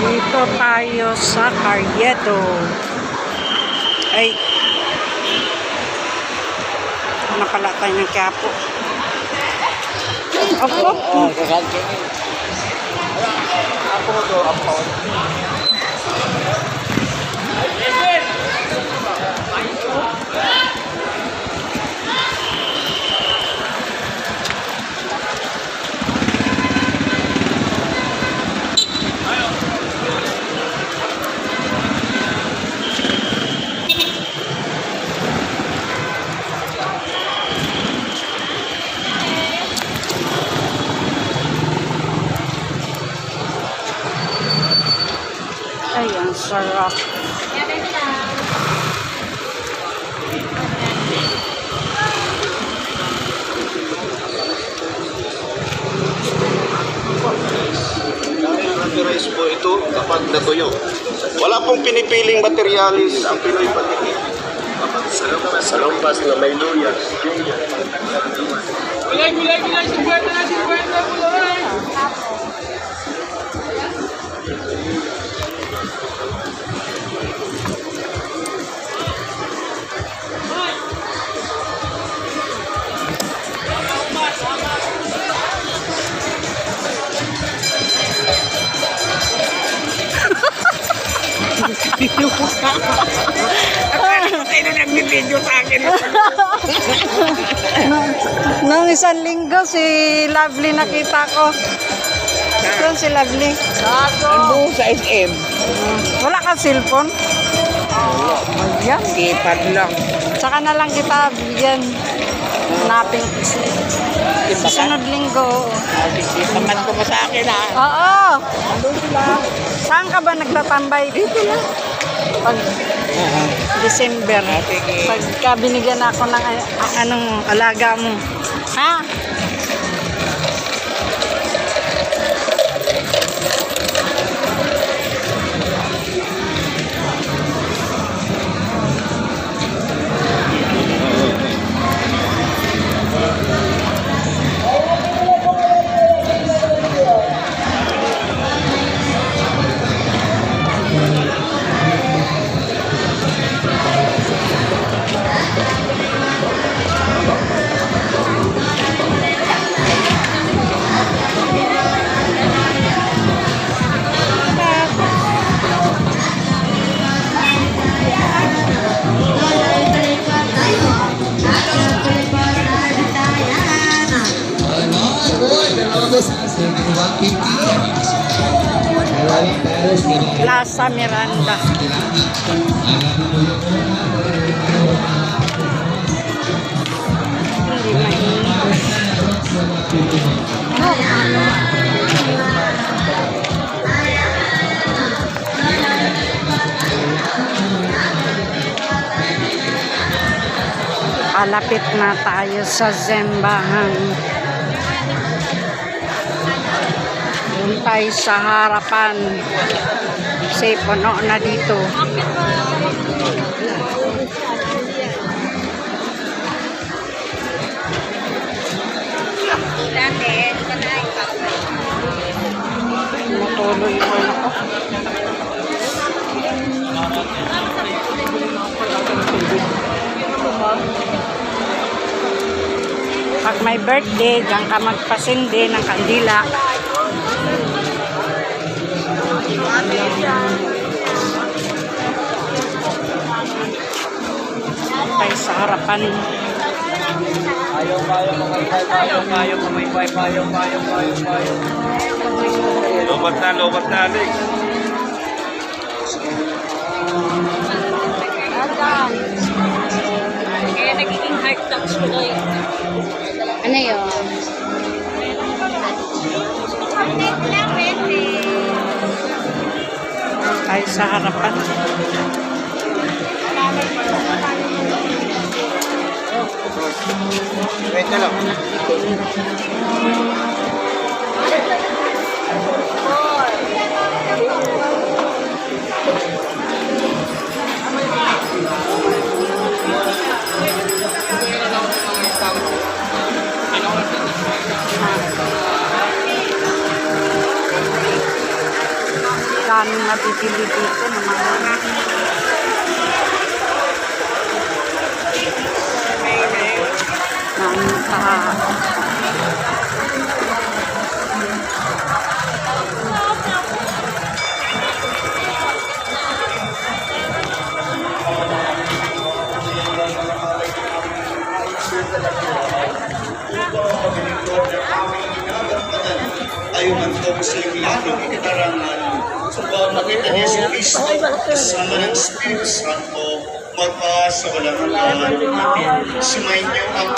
Dito tayo sa Carriedo. Ay. Ano tayo ng Quiapo? Opo. Oh, ka niya. Ako to, ako. Ang sarap. Rice po ito kapag natuyo. Wala pong pinipiling materialis ang Pinoy pagiging. Sa lumpas na may luya. Gulay, gulay, gulay, 50 na, 50 gulay. Sino nagbibideo sa akin? Nung isang linggo, si Lovely nakita ko. Saan si Lovely? Ando sa SM. Wala ka cellphone? Ayan. Kipad lang. Saka na lang kita bigyan. Hanapin sunod linggo. Paman ko mo sa akin ha. Oo. Andun sila. Saan ka ba nagtatambay? Dito lang. Pag December. Ah. Pagka binigyan ako ng a- a- anong alaga mo. Ha? Plaza Miranda. Hindi mainit. Palapit na tayo sa Zembahan. Doon tayo sa harapan. Kasi puno na dito. Matuloy yung ano ko. Pag may birthday, diyan ka magpasindi ng kandila. Tayo sa harapan. Ayaw, ayaw, ayaw, ayaw, mga ayaw, ayaw, ayaw, ayaw. Lobat na, lobat na, Alex. Kaya nagiging heart touch ko eh. Ano yun? Tayo sa harapan. Wait na lang. Daming nabibili dito ng mga ng ah, tayo man po. Sa pamagitan ni Yesu Cristo, kasama ng Espiritu Santo, magpa sa walang hanggan. Amen. Sumayin niyo ang